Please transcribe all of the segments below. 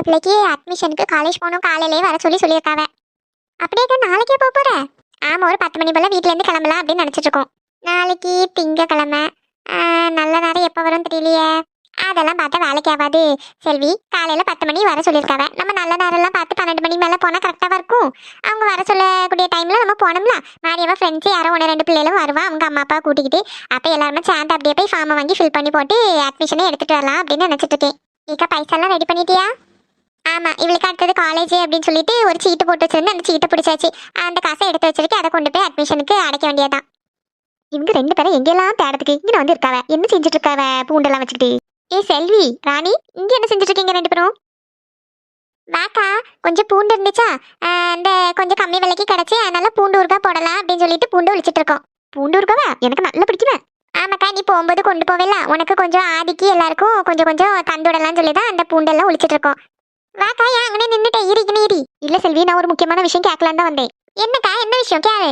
என் பிள்ளைக்கு அட்மிஷனுக்கு காலேஜ் போகணும் காலையிலேயே வர சொல்லி சொல்லியிருக்காவ. அப்படியே அக்கா, நாளைக்கே போக போகிறேன் ஆமாம் ஒரு பத்து மணி போல் வீட்டிலேருந்து கிளம்பலாம் அப்படின்னு நினச்சிட்ருக்கோம் நாளைக்கு திங்கக்கிழமை. நல்ல நேரம் எப்போ வரும் தெரியலையே. அதெல்லாம் பார்த்தா வேலைக்கு ஆகாது. செல்வி காலையில் பத்து மணி வர சொல்லியிருக்காவ. நம்ம நல்ல நேரம்லாம் பார்த்து பன்னெண்டு மணி மேலே போனால் கரெக்டாக இருக்கும். அவங்க வர சொல்லக்கூடிய டைமில் நம்ம போனோம்ல. மாரியவா ஃப்ரெண்ட்ஸ் யாரோ ஒன்று ரெண்டு பிள்ளைகளும் வருவா. அவங்க அம்மா அப்பா கூட்டிக்கிட்டு. அப்போ எல்லாருமே சேர்ந்து அப்படியே போய் ஃபார்மை வாங்கி ஃபில் பண்ணி போட்டு அட்மிஷனே எடுத்துகிட்டு வரலாம் அப்படின்னு நினச்சிட்டு இருக்கேன். இக்கா பைசாலாம் ரெடி பண்ணிட்டியா? ஆமா இவளுக்கு அடுத்தது காலேஜ் அப்படின்னு சொல்லிட்டு ஒரு சீட்டு போட்டு வச்சிருந்து அந்த சீட்டை பிடிச்சாச்சு. அந்த காசை எடுத்து வச்சிருக்கு அதை கொண்டு போய் அட்மிஷனுக்கு அடைக்க வேண்டியதுதான். இவங்க ரெண்டு பேரும் எங்கெல்லாம் தேடத்துக்கு இங்க வந்து இருக்காவ என்ன செஞ்சுட்டு இருக்காவ பூண்டெல்லாம் வச்சுக்கிட்டு. ஏ செல்வி ராணி இங்க என்ன செஞ்சுட்டு இருக்கீங்க ரெண்டு பேரும்? வாக்கா கொஞ்சம் பூண்டு இருந்துச்சா? அந்த கொஞ்சம் கம்மி விலைக்கு கிடச்சி அதனால பூண்டு ஊறுகாய் போடலாம் அப்படின்னு சொல்லிட்டு பூண்டு ஒழிச்சிட்டு இருக்கோம் பூண்டு ஊறுகாவா? எனக்கு நல்லா பிடிக்குமே. ஆமாக்கா நீ போகும்போது கொண்டு போவேல உனக்கு கொஞ்சம் ஆதிக்கு எல்லாருக்கும் கொஞ்சம் கொஞ்சம் தந்துடலாம்னு சொல்லி தான் அந்த பூண்டெல்லாம் ஒழிச்சிட்டு இருக்கோம் வாக்கா ஏன் அங்கே நின்னுட்டே இரு இனி இரு. இல்லை செல்வி நான் ஒரு முக்கியமான விஷயம் கேட்கலாம் தான் வந்தேன். என்னக்கா என்ன விஷயம்? கேளு.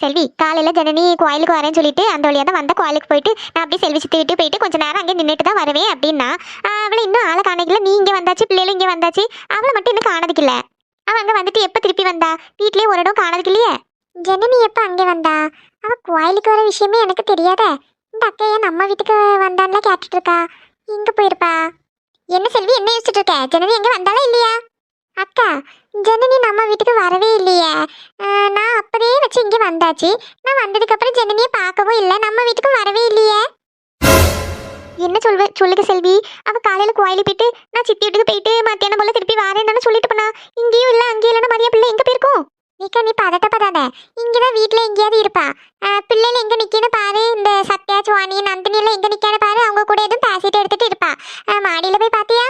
செல்வி காலையில் ஜனனி கோயிலுக்கு வரேன்னு சொல்லிட்டு அந்த வழியாக தான் வந்த கோயிலுக்கு போயிட்டு நான் அப்படியே செல்வி சித்தி விட்டு போயிட்டு கொஞ்ச நேரம் அங்கே நின்றுட்டு தான் வருவேன் அப்படின்னா அவளை இன்னும் ஆளை காணிக்கல. நீ இங்கே வந்தாச்சு பிள்ளைகளும் இங்கே வந்தாச்சு. அவளை மட்டும் இன்னும் காணதுக்கு இல்ல அவ அங்க வந்துட்டு எப்போ திருப்பி வந்தா? வீட்லேயே ஒரு இடம் காணதுக்கு இல்லையே ஜனனி எப்போ அங்கே வந்தா? அவள் கோயிலுக்கு வர விஷயமே எனக்கு தெரியாத. இந்த அக்கையை நம்ம வீட்டுக்கு வந்தான்லாம் கேட்டுட்ருக்கா இருக்கா. போயிருப்பா. என்ன செல்வி என்ன யோசிச்சுட்டு இருக்க ஜனனி எங்க வந்தாலும் இல்லையா? அக்கா ஜனனி நம்ம வீட்டுக்கு வரவே இல்லையே. நான் அப்பதே வச்சு இங்கே வந்தாச்சு. நான் வந்ததுக்கு அப்புறம் ஜனனியை பார்க்கவும் இல்லை. நம்ம வீட்டுக்கு வரவே இல்லையே. என்ன சொல்வ சொல்லுங்க செல்வி. அவ காலையில கோயிலுக்கு போயிட்டு நான் சித்தி வீட்டுக்கு போயிட்டு மத்தியானம் போல திருப்பி வரேன்னு சொல்லிட்டு போனா. இங்கேயும் இல்லை அங்கேயும் இல்லைன்னா மரியா பிள்ளை எங்க போயிருக்கோம் நீக்கா நீ பதட்டப்படாத இங்கே தான் வீட்டில் எங்கேயாவது இருப்பா. ஆஹ் பிள்ளைல எங்க நிக்கன்னு பாரு. இந்த சத்யா சுவானி நந்தினி எல்லாம் எங்க நிக்கான்னு பாரு. அவங்க கூட எதுவும் பேசிட்டு எடுத்துகிட்டு இருப்பா. மாடியில் போய் பார்த்தியா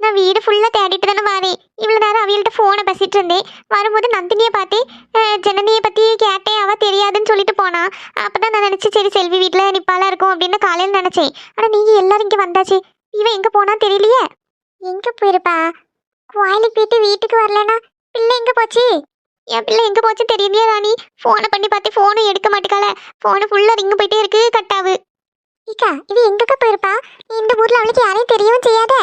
நான் வீடு ஃபுல்லாக தேடிட்டு தானே வரேன். இவ்வளோ நேரம் அவள்கிட்ட ஃபோனை பேசிட்டு இருந்தேன். வரும்போது நந்தினியை பார்த்து ஜனனியை பற்றி கேட்டேன். அவள் தெரியாதுன்னு சொல்லிட்டு போனா. அப்போ தான் நான் நினச்சி சரி செல்வி வீட்டில் நிப்பாலா இருக்கும் அப்படின்னு காலையில் நினச்சேன். ஆனால் நீங்கள் எல்லாரும் இங்கே வந்தாச்சு. இவன் எங்கே போனா தெரியலையே. எங்கே போயிருப்பா? கோயிலுக்கு போயிட்டு வீட்டுக்கு வரலன்னா பிள்ளை எங்கே போச்சு? என் பிள்ளை எங்க போச்சு தெரியலையே ராணி? போனை பண்ணி பார்த்து போனும் எடுக்க மாட்டேக்கால போனை ஃபுல்லா ரிங்கு போயிட்டே இருக்கு கட்டாவு இக்கா இது எங்கக்கா போயிருப்பா? இந்த ஊர்ல அவளுக்கு யாரையும் தெரியவும் செய்யாத.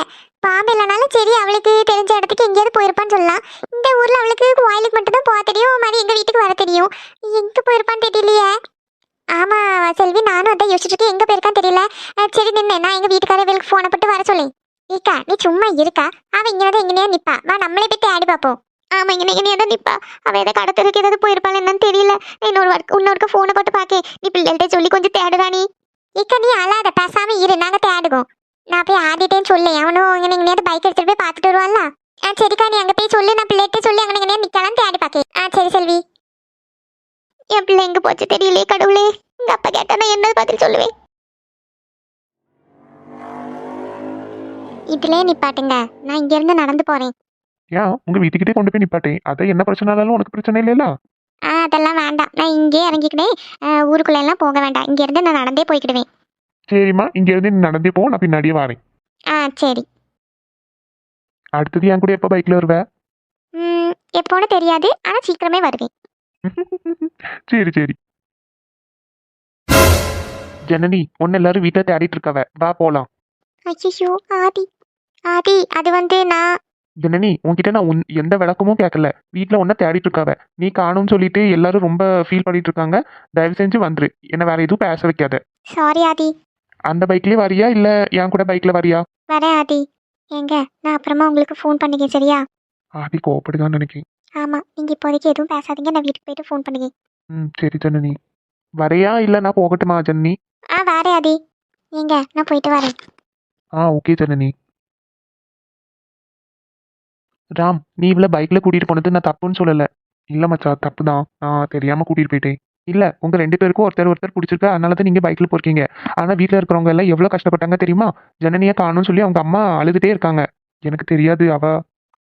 பாம்பு இல்லைனாலும் சரி அவளுக்கு தெரிஞ்ச இடத்துக்கு எங்கேயாவது போயிருப்பான்னு சொல்லலாம். இந்த ஊர்ல அவளுக்கு கோயிலுக்கு மட்டும் தான் போக தெரியும் மாதிரி எங்க வீட்டுக்கு வர தெரியும். எங்க போயிருப்பான்னு தெரியலையே. ஆமா செல்வி நானும் அதான் யோசிச்சுட்டு இருக்கேன். எங்க போயிருக்கான்னு தெரியல. சரி நின்று நான் எங்க வீட்டுக்காரர் இவளுக்கு போனை போட்டு வர சொல்லி. இக்கா நீ சும்மா இருக்கா. அவன் இங்க வந்து எங்கனையா நிப்பா. வா நம்மளே போய் தேடி பார்ப்போம். ஆமா இங்க இங்கனையா தான் நிப்பா. அவ எதை கடத்தருக்கு ஏதாவது போயிருப்பாள் என்னன்னு தெரியல. இன்னொரு இன்னொருக்க போனை போட்டு பாக்கே. நீ பிள்ளைகள்ட்ட சொல்லி கொஞ்சம் தேடுடா நீ. ஏக்கா நீ அழாத. பேசாம இரு. நாங்க தேடுவோம். நான் போய் ஆடிட்டேன்னு சொல்லு அவனும் இங்கே எங்கேயாவது பைக் எடுத்துட்டு போய் பார்த்துட்டு வருவான்ல. ஆ சரிக்கா நீ அங்கே போய் சொல்லு. நான் பிள்ளைகிட்ட சொல்லி அங்கே எங்கேயா நிற்கலாம் தேடி பாக்கே. ஆ சரி செல்வி. என் பிள்ளை எங்க போச்சு தெரியலையே கடவுளே. எங்க அப்பா கேட்டா நான் என்ன பதில் சொல்லுவேன்? இதுலயே நிப்பாட்டுங்க. நான் இங்க இருந்து நடந்து போறேன். ஏன்? உங்க வீட்டுக்கிட்டே கொண்டு போய் நிப்பாட்டேன். அதை என்ன பிரச்சனைனாலும் உனக்கு பிரச்சனை இல்லைல்ல? ஆ அதெல்லாம் வேண்டாம். நான் இங்கே இறங்கிக்கிட்டேன் ஊருக்குள்ள எல்லாம் போக வேண்டாம். இங்க இருந்து நான் நடந்தே போய்க்கிடுவேன். சரிம்மா. இங்க இருந்து நீ நடந்தே போ. நான் பின்னாடியே வரேன். ஆ சரி. அடுத்தது என் கூட எப்போ பைக்ல வருவ? ம் எப்போன்னு தெரியாது. ஆனா சீக்கிரமே வருவேன். சரி சரி. ஜனனி ஒன்னு எல்லாரும் வீட்டுல தேடிட்டு இருக்கவ. வா போலாம். ஐயோ ஆதி. ஆதி அது வந்து நான் ஜனனி உன்கிட்ட நான் உன் எந்த விளக்கமும் கேட்கல வீட்ல ஒன்ன தேடிட்டு இருக்காவ நீ காணும்னு சொல்லிட்டு எல்லாரும் ரொம்ப ஃபீல் பண்ணிட்டு இருக்காங்க தயவு செஞ்சு வந்துரு. என்ன வேற எதுவும் பேச வைக்காத. சாரி ஆதி. அந்த பைக்லயே வரியா? இல்ல என் கூட பைக்ல வரியா? வரேன் ஆதி. ஏங்க நான் அப்புறமா உங்களுக்கு ஃபோன் பண்ணிக்கேன் சரியா? ஆதி கோவப்படுதான்னு நினைக்கிறேன். ஆமா நீங்க இப்போதைக்கு எதுவும் பேசாதீங்க. நான் வீட்டுக்கு போயிட்டு ஃபோன் பண்ணுங்க ம் சரி ஜனனி. வரையா? இல்ல நான் போகட்டுமா ஜனனி? ஆ வரேன் ஆதி. ஏங்க நான் போயிட்டு வரேன். ஆ ஓகே ஜனனி. ராம் நீ இவ்வளோ பைக்ல கூட்டிட்டு போனது நான் தப்புன்னு சொல்லல. இல்ல மச்சான் தப்பு தான் நான் தெரியாம கூட்டிட்டு போயிட்டேன். இல்ல உங்க ரெண்டு பேருக்கும் ஒருத்தர் ஒருத்தர் பிடிச்சிருக்கு. அதனால தான் நீங்க பைக்ல போறீங்க ஆனா வீட்ல இருக்கிறவங்க எல்லாம் எவ்வளவு கஷ்டப்பட்டாங்க தெரியுமா? ஜனனியை காணும்னு சொல்லி அவங்க அம்மா அழுதுட்டே இருக்காங்க. எனக்கு தெரியாது அவ.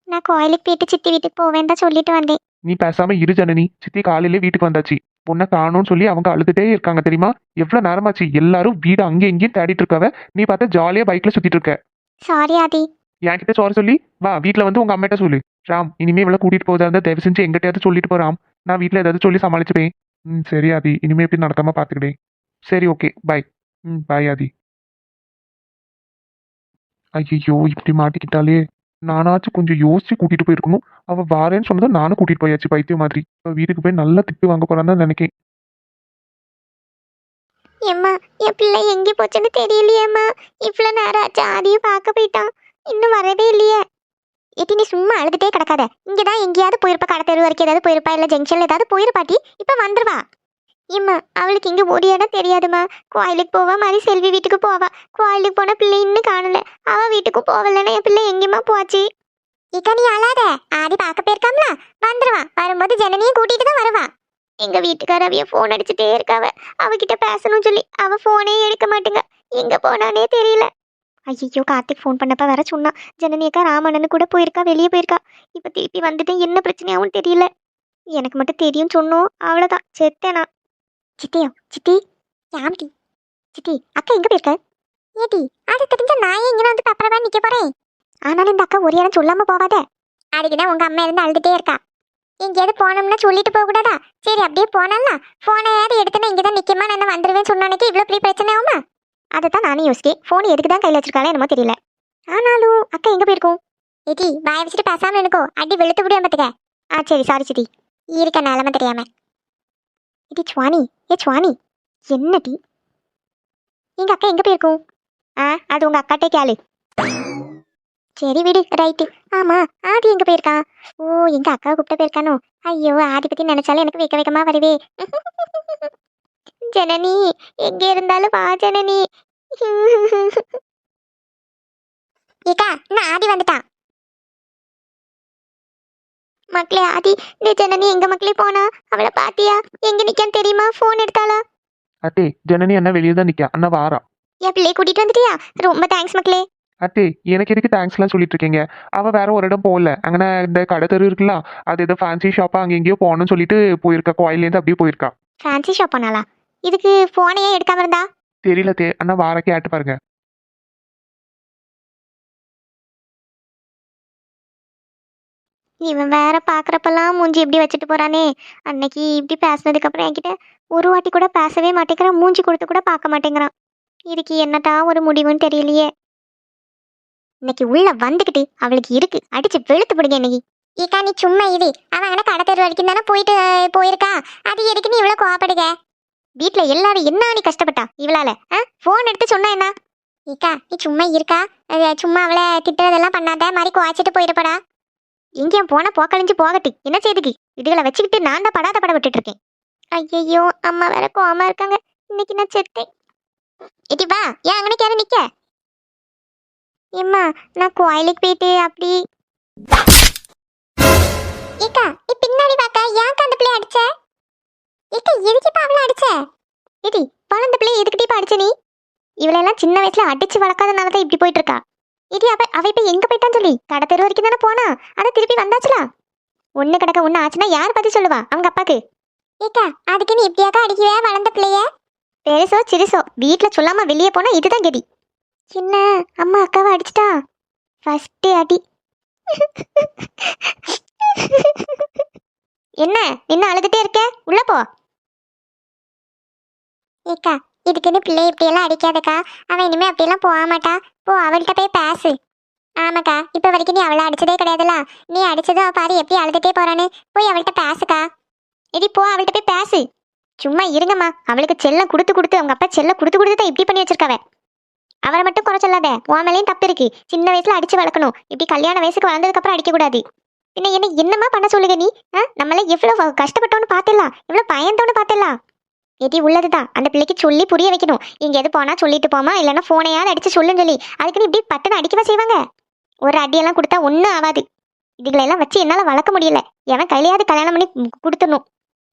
நான் கோயிலுக்கு போயிட்டு சித்தி வீட்டுக்கு போவேன் தான் சொல்லிட்டு வந்தேன். நீ பேசாம இரு ஜனனி. சித்தி காலையிலே வீட்டுக்கு வந்தாச்சு. பொண்ணை காணும்னு சொல்லி அவங்க அழுதுட்டே இருக்காங்க தெரியுமா? எவ்வளவு நேரமாச்சு? எல்லாரும் வீடு அங்கேயும் இங்கேயும் தேடிட்டு இருக்கவ நீ பார்த்தா ஜாலியா பைக்ல சுத்திட்டு இருக்க. சாரி ஆதி. என்கிட்ட சோற சொல்லி வா வீட்டில் வந்து உங்கள் அம்மாட்ட சொல்லு. ராம் இனிமே இவ்வளோ கூட்டிகிட்டு போதா இருந்தா தயவு செஞ்சு எங்கிட்டயாவது சொல்லிட்டு போகிறாம் நான் வீட்டில் ஏதாவது சொல்லி சமாளிச்சுப்பேன். ம் சரி ஆதி. இனிமே எப்படி நடத்தாமல் பார்த்துக்கிட்டேன் சரி ஓகே பாய் ம் பாய் ஆதி. ஐயோ இப்படி மாட்டிக்கிட்டாலே நானாச்சும் கொஞ்சம் யோசிச்சு கூட்டிட்டு போயிருக்கணும். அவ வாரேன்னு சொன்னதை நானும் கூட்டிட்டு போயாச்சு பைத்தியம் மாதிரி. இப்போ வீட்டுக்கு போய் நல்லா திட்டு வாங்க போறான்னு தான் நினைக்கேன். ஏம்மா என் பிள்ளை எங்கே போச்சுன்னு தெரியலையேம்மா. இவ்வளோ நேரம் ஆச்சு ஆதியும் பார்க்க போயிட்டான். இன்னும் வரவே இல்லையே. எட்டி நீ சும்மா அழுதுட்டே கிடக்காத. இங்கே தான் எங்கேயாவது போயிருப்பா கடை தெரு வரைக்கும் ஏதாவது போயிருப்பா இல்லை ஜங்ஷனில் ஏதாவது போயிருப்பாட்டி இப்போ வந்துருவா. இம்மா அவளுக்கு இங்கே ஒரு இடம் தெரியாதுமா. கோயிலுக்கு போவா மாதிரி செல்வி வீட்டுக்கு போவா. கோயிலுக்கு போன பிள்ளை இன்னும் காணல. அவ வீட்டுக்கும் போகலன்னா என் பிள்ளை எங்கேயுமா போச்சு? இக்கா நீ அழாத. ஆதி பார்க்க போயிருக்காம்ல. வந்துருவா. வரும்போது ஜனனியும் கூட்டிட்டு தான் வருவா. எங்க வீட்டுக்கார அவிய ஃபோன் அடிச்சுட்டே இருக்காவ. அவகிட்ட பேசணும்னு சொல்லி அவ ஃபோனே எடுக்க மாட்டேங்க. எங்க போனானே தெரியல. ஐயோ கார்த்திக் ஃபோன் பண்ணப்ப வர சொன்னான். ஜனனியக்கா ராமண்ணனு கூட போயிருக்கா வெளியே போயிருக்கா. இப்போ திருப்பி வந்துட்டு என்ன பிரச்சனையாகவும் தெரியல. எனக்கு மட்டும் தெரியும் சொன்னோம். அவ்வளோதான் செத்தேனா சித்தியோ சித்தி. யாம்டி சித்தி அக்கா எங்கே போயிருக்க? ஏடி அது தெரிஞ்ச நான் இங்கே வந்து அப்புறமா நிற்க போகிறேன் ஆனாலும் இந்த அக்கா ஒரு இடம் சொல்லாம போவாத அதுக்குதான் உங்கள் அம்மா இருந்து அழுதுகிட்டே இருக்கா. எங்கேயாவது போனோம்னா சொல்லிட்டு போகக்கூடாதா சரி அப்படியே போனல போனையாவது எடுத்துனா இங்கே தான் நிற்கமா நான் வந்துடுவேன் சொன்னானே இவ்வளோ பெரிய பிரச்சனை ஆகுமா? அதை தான் நானும் யோசிக்கேன் ஃபோன் எதுக்கு தான் கையில் வச்சிருக்காளே என்னமோ தெரியல. ஆனாலும் அக்கா எங்கே போயிருக்கோம்? ஏடி வாய வச்சுட்டு பேசாமல் எனக்கோ அடி வெளுத்து விடியா பார்த்துக்க ஆ சரி சாரி சித்தி. இருக்க நிலமை தெரியாம. இது சுவானி. ஏ சுவானி. என்ன டி எங்க அக்கா எங்கே போயிருக்கும்? ஆ அது உங்க அக்காட்டே கேளு. சரி விடு ரைட்டு ஆமா ஆதி எங்கே போயிருக்கா? ஓ எங்க அக்கா கூப்பிட்ட போயிருக்கானோ? ஐயோ ஆதி பத்தி நினைச்சாலும் எனக்கு வெக்க வெக்கமா வருவே ஜனனி எங்க இருந்தாலும் வா ஜனனி. ஏக்கா நான் ஆதி வந்துட்டான். மக்களே ஆதி இந்த ஜனனி எங்க மக்களே போனா? அவளை பாத்தியா? எங்க நிக்கான்னு தெரியுமா? போன் எடுத்தாளா? அட்டே ஜனனி அண்ணா வெளியே தான் நிக்கா அண்ணா வாரா. என் பிள்ளைய கூட்டிட்டு வந்துட்டியா? ரொம்ப தேங்க்ஸ் மக்களே. அட்டே எனக்கு எதுக்கு தேங்க்ஸ்லாம் சொல்லிட்டு இருக்கீங்க? அவ வேற ஒரு இடம் போகல. அங்கே இந்த கடை தெரு இருக்குல்ல அது ஏதோ ஃபேன்சி ஷாப்பா அங்கே எங்கேயோ போகணும்னு சொல்லிட்டு போயிருக்கா. கோயிலேருந்து அப்படியே போயிருக்கா. ஃபேன்சி ஷாப் போனாளா? இதுக்கு போனையே எடுக்காம இருந்தா? தெரியல தே அண்ணா வாரக்கே ஆட்டு பாருங்க. இவன் வேற பாக்குறப்பெல்லாம் மூஞ்சி இப்படி வச்சுட்டு போறானே. அன்னைக்கு இப்படி பேசுனதுக்கு அப்புறம் என்கிட்ட ஒரு வாட்டி கூட பேசவே மாட்டேங்கிறான் மூஞ்சி கொடுத்து கூட பார்க்க மாட்டேங்கிறான். இதுக்கு என்னதான் ஒரு முடிவுன்னு தெரியலையே. இன்னைக்கு உள்ள வந்துகிட்டு அவளுக்கு இருக்கு. அடிச்சு வெளுத்து பிடிங்க இன்னைக்கு. ஏக்கா நீ சும்மா இது அவன் அங்கே கடை தெரு வரைக்கும் தானே போயிட்டு போயிருக்கா அது எதுக்கு நீ இவ்வளோ கோவப்படுக? வீட்ல எல்லாரும் என்ன நீ கஷ்டப்பட்டா? இவளால ஃபோன் எடுத்து சொன்னா என்ன? ஏக்கா நீ சும்மா இருக்கா? அது சும்மா அவளை திட்டுறதெல்லாம் பண்ணாத மாதிரி குவாச்சிட்டு போயிருப்படா எங்கேயும் போனா போக்கழிஞ்சு போகட்டு. என்ன செய்துக்கு? இதுகளை வச்சுக்கிட்டு நான் தான் படாத பட விட்டுட்டு இருக்கேன் ஐயையோ அம்மா வேற கோமா இருக்காங்க. இன்னைக்கு நான் செத்தேன். இட்டி வா. ஏன் அங்கே யாரும் நிக்க? ஏம்மா நான் கோயிலுக்கு போயிட்டு அப்படி. ஏக்கா நீ பின்னாடி வாக்கா. ஏன் அந்த பிள்ளை அடிச்ச? ஏக்கா எதுக்கு இப்ப அவளை அடிச்ச? ஏடி பழந்த பிள்ளைய எதுக்கிட்டி இப்ப அடிச்ச நீ? இவளெல்லாம் சின்ன வயசுல அடிச்சு வளர்க்காதனால தான் இப்படி போயிட்டு இருக்கா. இது அவ அவ இப்ப எங்க போயிட்டான்னு சொல்லி? கடை தெரு வரைக்கும் தானே போனா? அத திருப்பி வந்தாச்சுல. ஒண்ணு கிடக்க ஒண்ணு ஆச்சுன்னா யார் பத்தி சொல்லுவா? அவங்க அப்பாக்கு. ஏக்கா அதுக்கு நீ இப்படியாக்கா அடிக்கவே வளர்ந்த பிள்ளைய? பெருசோ சிறுசோ வீட்ல சொல்லாம வெளியே போனா இதுதான் கதி. என்ன அம்மா அக்காவை அடிச்சிட்டா? ஃபர்ஸ்ட் அடி. என்ன இன்னும் அழுதுட்டே இருக்க? உள்ள போ. ஏக்கா இதுக்குன்னு பிள்ளை இப்படியெல்லாம் அடிக்காதக்கா. அவன் இனிமேல் அப்படியெல்லாம் போக மாட்டா. போ அவள்கிட்ட போய் பேசு. ஆமாக்கா இப்போ வரைக்கும் நீ அவளை அடிச்சதே கிடையாதுல நீ அடிச்சதும் பாரு எப்படி அழுதுட்டே போறான்னு. போய் அவள்கிட்ட பேசுக்கா. எடி போ அவள்கிட்ட போய் பேசு. சும்மா இருங்கம்மா. அவளுக்கு செல்லம் கொடுத்து கொடுத்து அவங்க அப்பா செல்லம் கொடுத்து கொடுத்து தான் இப்படி பண்ணி வச்சிருக்காவ. அவரை மட்டும் குறை சொல்லாத. உன் மேலேயும் தப்பு இருக்கு. சின்ன வயசுல அடிச்சு வளர்க்கணும். இப்படி கல்யாண வயசுக்கு வளர்ந்ததுக்கப்புறம் அடிக்கக்கூடாது. அடிக்க பின்ன என்ன என்னமா பண்ண சொல்லுங்க நீ? ஆ? நம்மள எவ்வளவு கஷ்டப்பட்டோன்னு பார்த்துடலாம். எவ்வளோ பயந்தோன்னு பார்த்துடலாம். எதி உள்ளதுதான். அந்த பிள்ளைக்கு சொல்லி புரிய வைக்கணும். இங்க எது போனா சொல்லிட்டு போமா இல்லைன்னா போனையாவது அடிச்சு சொல்லுன்னு சொல்லி. அதுக்குன்னு இப்படி பட்டுன்னு அடிக்கவா செய்வாங்க? ஒரு அடியெல்லாம் கொடுத்தா ஒன்றும் ஆகாது இதுகளெல்லாம் வச்சு என்னால் வளர்க்க முடியல. எவன் கையிலையாவது கல்யாணம் பண்ணி கொடுத்துடணும்.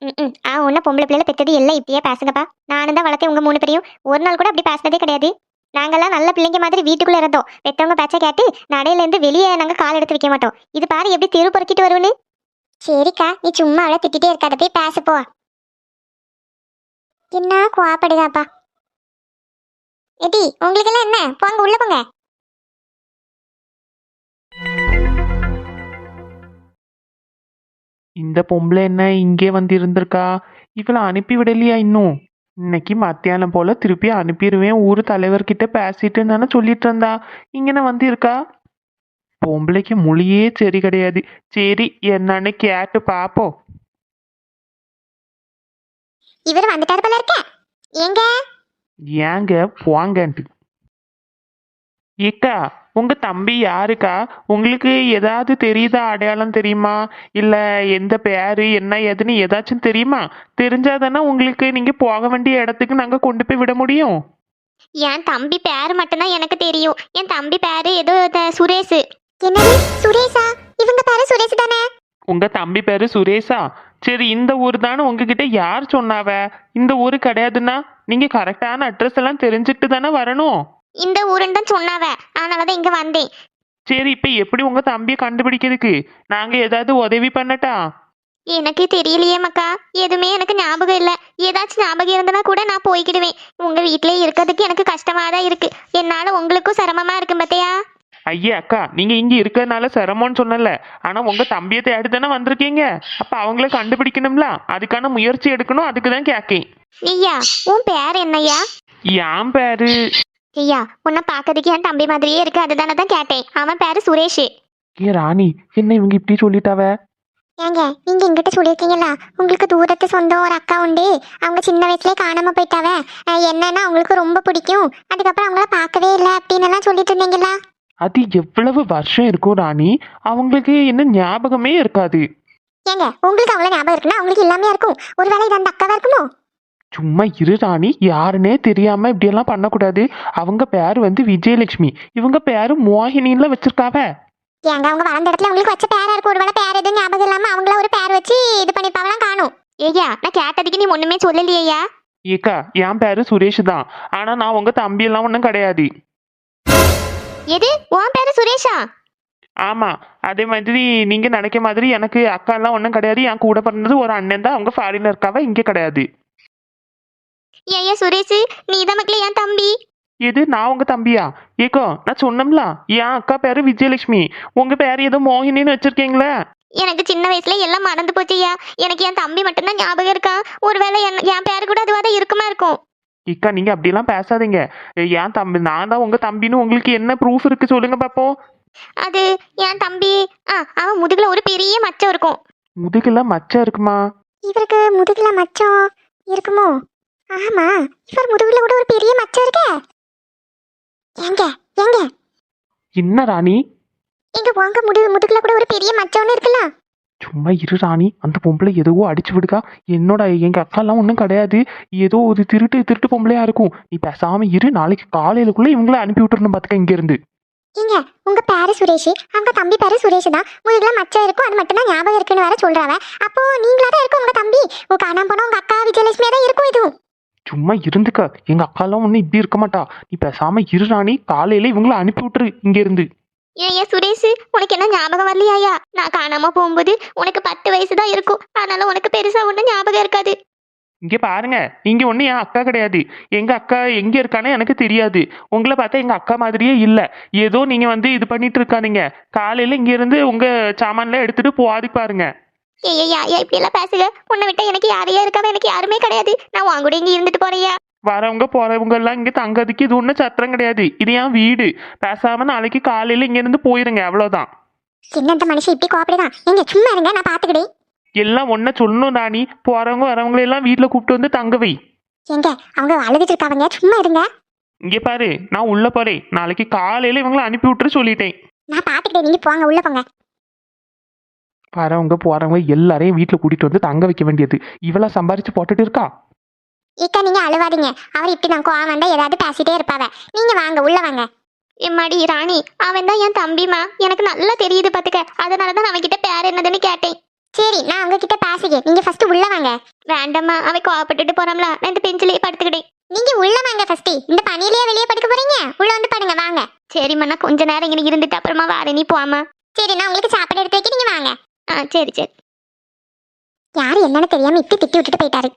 ம் ம். ஆ ஒன்றும் பொம்பளை பிள்ளைல பெற்றது எல்லாம் இப்படியே பேசுங்கப்பா. நானும் தான் வளர்த்தேன் உங்கள் மூணு பேரையும். ஒரு நாள் கூட அப்படி பேசினதே கிடையாது. நாங்கெல்லாம் நல்ல பிள்ளைங்க மாதிரி வீட்டுக்குள்ளே இருந்தோம். பெற்றவங்க பேச்சை கேட்டு நடையிலேருந்து வெளியே நாங்கள் கால் எடுத்து வைக்க மாட்டோம். இது பாரு எப்படி தெரு பொறுக்கிட்டு வருவோன்னு சரிக்கா நீ சும்மா அவளை திட்டிகிட்டே இருக்காத. போய் பேச போ. என்ன கோவப்படுதாப்பா. எட்டி உங்களுக்கு எல்லாம் என்ன? போங்க உள்ள போங்க. இந்த பொம்பளை என்ன இங்கே வந்து இருந்திருக்கா இவளை அனுப்பி விடலையா இன்னும்? இன்னைக்கு மத்தியானம் போல திருப்பி அனுப்பிடுவேன் ஊர் தலைவர்கிட்ட பேசிட்டு தானே சொல்லிட்டு இருந்தா. இங்கன வந்து இருக்கா பொம்பளைக்கு மொழியே சரி கிடையாது. சரி என்னன்னு கேட்டு பார்ப்போம் இவர் வந்துட்டாரு போல இருக்க. ஏங்க? ஏங்க போங்கன்ட்டு ஏக்கா உங்க தம்பி யாருக்கா? உங்களுக்கு ஏதாவது தெரியுதா? அடையாளம் தெரியுமா? இல்ல எந்த பேரு என்ன ஏதுன்னு ஏதாச்சும் தெரியுமா? தெரிஞ்சாதானே உங்களுக்கு நீங்க போக வேண்டிய இடத்துக்கு நாங்க கொண்டு போய் விட முடியும். என் தம்பி பேரு மட்டும்தான் எனக்கு தெரியும். என் தம்பி பேரு ஏதோ சுரேஷ். என்னது? சுரேஷா? இவங்க பேரு சுரேஷ் தானே? உங்க தம்பி பேரு சுரேஷா? சரி இந்த ஊர் தானே உங்ககிட்ட யார் சொன்னாவ? இந்த ஊரு கிடையாதுன்னா நீங்க கரெக்டான அட்ரஸ் எல்லாம் தெரிஞ்சுட்டு தானே வரணும்? இந்த ஊருன்னு தான் சொன்னாவ. அதனாலதான் இங்க வந்தேன். சரி இப்ப எப்படி உங்க தம்பியை கண்டுபிடிக்கிறதுக்கு? நாங்க ஏதாவது உதவி பண்ணட்டா? எனக்கு தெரியலையே மக்கா. எதுவுமே எனக்கு ஞாபகம் இல்ல. ஏதாச்சும் ஞாபகம் இருந்தனா கூட நான் போய்க்கிடுவேன். உங்க வீட்லயே இருக்கிறதுக்கு எனக்கு கஷ்டமா தான் இருக்கு. என்னால உங்களுக்கும் சிரமமா இருக்கு பத்தியா? ஐயா அக்கா நீங்க இங்க இருக்கிறதுனால சிரமம்னு சொன்னல ஆனா உங்க தம்பியை தேடி தானே வந்திருக்கீங்க. அப்ப அவங்கள கண்டுபிடிக்கணும்ல. அதுக்கான முயற்சி எடுக்கணும். அதுக்கு தான் கேக்கேன். ஐயா உன் பேர் என்னய்யா? என் பேரு? ஐயா உன்னை பார்க்கறதுக்கு என் தம்பி மாதிரியே இருக்கு. அதுதானே தான் கேட்டேன். அவன் பேரு சுரேஷ். ஏ ராணி என்ன இவங்க இப்படி சொல்லிட்டாவ? ஏங்க நீங்க எங்கிட்ட சொல்லியிருக்கீங்களா உங்களுக்கு தூரத்து சொந்தம் ஒரு அக்கா உண்டு. அவங்க சின்ன வயசுலயே காணாம போயிட்டாவ. என்னன்னா அவங்களுக்கு ரொம்ப பிடிக்கும். அதுக்கப்புறம் அவங்கள பார்க்கவே இல்லை. அப்படின்னு எல்லாம் சொல்லிட்டு இருந்தீங்களா அது எவ்வளவு வருஷம் இருக்கும் ராணி? அவங்களுக்கு என்ன ஞாபகமே இருக்காது. ஏங்க உங்களுக்கு அவ்வளவு ஞாபகம் இருக்குன்னா அவங்களுக்கு இல்லாமே இருக்கும். ஒருவேளை இது அந்த அக்காவா இருக்குமோ? சும்மா இரு ராணி யாருன்னே தெரியாம இப்படியெல்லாம் பண்ணக்கூடாது. அவங்க பேரு வந்து விஜயலட்சுமி. இவங்க பேரு மோகினின்ல வச்சிருக்காவ. ஏங்க அவங்க வளர்ந்த இடத்துல அவங்களுக்கு வச்ச பேரா இருக்கும். ஒருவேளை பேர் எதுவும் ஞாபகம் இல்லாம அவங்கள ஒரு பேர் வச்சு இது பண்ணிப்பாவெல்லாம் காணும். ஐயா நான் கேட்டதுக்கு நீ ஒண்ணுமே சொல்லலையா ஏக்கா என் பேரு சுரேஷ் தான். ஆனா நான் உங்க தம்பி எல்லாம் ஒன்றும் கிடையாது. எது? உன் பேரு சுரேஷா? ஆமா அதே மாதிரி நீங்க நினைக்க மாதிரி எனக்கு அக்கா எல்லாம் ஒன்றும் கிடையாது. என் கூட பிறந்தது ஒரு அண்ணன் தான். அவங்க ஃபாரின்ல இருக்காவ இங்க கிடையாது. ஏய்யா சுரேஷ் நீ தான் மக்களே என் தம்பி? எது? நான் உங்க தம்பியா? ஏக்கோ நான் சொன்னோம்ல என் அக்கா பேரு விஜயலட்சுமி. உங்க பேரு ஏதோ மோகினின்னு வச்சிருக்கீங்களே. எனக்கு சின்ன வயசுல எல்லாம் மறந்து போச்சுய்யா எனக்கு என் தம்பி மட்டும்தான் ஞாபகம் இருக்கா? ஒருவேளை என் என் பேரு கூட அதுவாக தான் இருக்குமா இருக்கும்? இக்கா நீங்க அப்படியெல்லாம் பேசாதீங்க. என் தம்பி நான் தான் உங்க தம்பின்னு உங்களுக்கு என்ன ப்ரூஃப் இருக்கு சொல்லுங்க பாப்போம். அது என் தம்பி ஆ அவன் முதுகுல ஒரு பெரிய மச்சம் இருக்கும். முதுகுல மச்சம் இருக்குமா? இவருக்கு முதுகுல மச்சம் இருக்குமோ? ஆமா இவர் முதுகுல கூட ஒரு பெரிய மச்சம் இருக்கே. எங்க எங்க என்ன ராணி? எங்க உங்க முதுகு முதுகுல கூட ஒரு பெரிய மச்சம்னு இருக்குல்ல? சும்மா இரு ராணி அந்த பொம்பளை எதுவோ அடிச்சு விடுக்கா. என்னோட எங்க அக்காலாம் ஒன்றும் கிடையாது. ஏதோ ஒரு திருட்டு திருட்டு பொம்பளையா இருக்கும். நீ பேசாம இரு நாளைக்கு காலையிலக்குள்ள இவங்கள அனுப்பி விட்டுறணும் பாத்துக்க இங்க இருந்து ஏங்க உங்க பேரு சுரேஷ். அவங்க தம்பி பேரு சுரேஷ் தான் முதுகுல மச்சம் இருக்கும் அது மட்டும் தான் ஞாபகம் இருக்குன்னு வேற சொல்றாவ. அப்போ நீங்களா தான் இருக்கும் உங்க தம்பி. உங்க காணாம போன உங்க அக்கா விஜயலட்சுமியா தான் இருக்கும் இதுவும் சும்மா இருந்துக்க. எங்க அக்காலாம் ஒன்றும் இப்படி இருக்க மாட்டா. நீ பேசாம இரு ராணி காலையில இவங்கள அனுப்பி விட்டுரு இங்க இருந்து ஏய்யா சுரேஷ் உனக்கு என்ன ஞாபகம் வரலையாயா நான் காணாம போகும்போது உனக்கு பத்து வயசு தான் இருக்கும். அதனால உனக்கு பெருசா ஒன்றும் ஞாபகம் இருக்காது. இங்க பாருங்க நீங்க ஒண்ணு என் அக்கா கிடையாது. எங்க அக்கா எங்க இருக்கானே எனக்கு தெரியாது. உங்களை பார்த்தா எங்க அக்கா மாதிரியே இல்ல. ஏதோ நீங்க வந்து இது பண்ணிட்டு இருக்காதீங்க. காலையில இங்க இருந்து உங்க சாமான்ல எடுத்துட்டு போவாது பாருங்க. ஏய்யா ஏன் இப்படி எல்லாம் பேசுக உன்னை விட்டா எனக்கு யாரையா இருக்காம எனக்கு யாருமே கிடையாது. நான் உன் கூட இங்க இருந்துட்டு போறியா வரவங்க போறவங்க எல்லாம் இங்க தங்கறதுக்கு இது ஒன்றும் சத்திரம் கிடையாது. இது என் வீடு. பேசாம நாளைக்கு காலையில இங்க இருந்து போயிருங்க அவ்வளவுதான். என்ன இந்த மனுஷன் இப்படி கோப்படிதான் எங்க சும்மா இருங்க நான் பாத்துக்கிட்டேன் எல்லாம் ஒன்ன சொல்லணும் ராணி. போறவங்க வரவங்களை எல்லாம் வீட்டுல கூப்பிட்டு வந்து தங்க வை. எங்க அவங்க அழுதுட்டு இருக்காங்க சும்மா இருங்க. இங்க பாரு நான் உள்ள போறேன். நாளைக்கு காலையில இவங்களை அனுப்பி விட்டுரு சொல்லிட்டேன். நான் பாத்துக்கிட்டேன் நீங்க போங்க உள்ள போங்க. வரவங்க போறவங்க எல்லாரையும் வீட்டுல கூட்டிட்டு வந்து தங்க வைக்க வேண்டியது. இவளா சம்பாரிச்சு போட்டுட்டு இருக்கா? இக்கா நீங்க அழுவாதீங்க. அவர் இப்படி நான் கோவம் வந்தா ஏதாவது பேசிட்டே இருப்பாவ. நீங்க வாங்க உள்ள வாங்க. எம்மாடி ராணி அவன் தான் என் தம்பிமா எனக்கு நல்லா தெரியுது பாத்துக்க. அதனாலதான் அவன் கிட்ட பேர் என்னதுன்னு கேட்டேன். சரி நான் அவங்க கிட்ட பேசுக. நீங்க ஃபர்ஸ்ட் உள்ள வாங்க. வேண்டாம்மா அவன் கோவப்பட்டுட்டு போறாம்ல நான் இந்த பெஞ்சிலேயே படுத்துக்கிட்டேன். நீங்க உள்ள வாங்க ஃபர்ஸ்ட் இந்த பனியிலேயே வெளியே படுக்க போறீங்க? உள்ள வந்து படுங்க வாங்க. சரிம்மா நான் கொஞ்ச நேரம் இங்க இருந்துட்டு அப்புறமா வாரேன். நீ போமா சரி நான் உங்களுக்கு சாப்பாடு எடுத்து வைக்க நீங்க வாங்க. ஆ சரி சரி. யாரு என்னன்னு தெரியாம இப்படி திட்டி விட்டுட்டு போயிட்டாரு.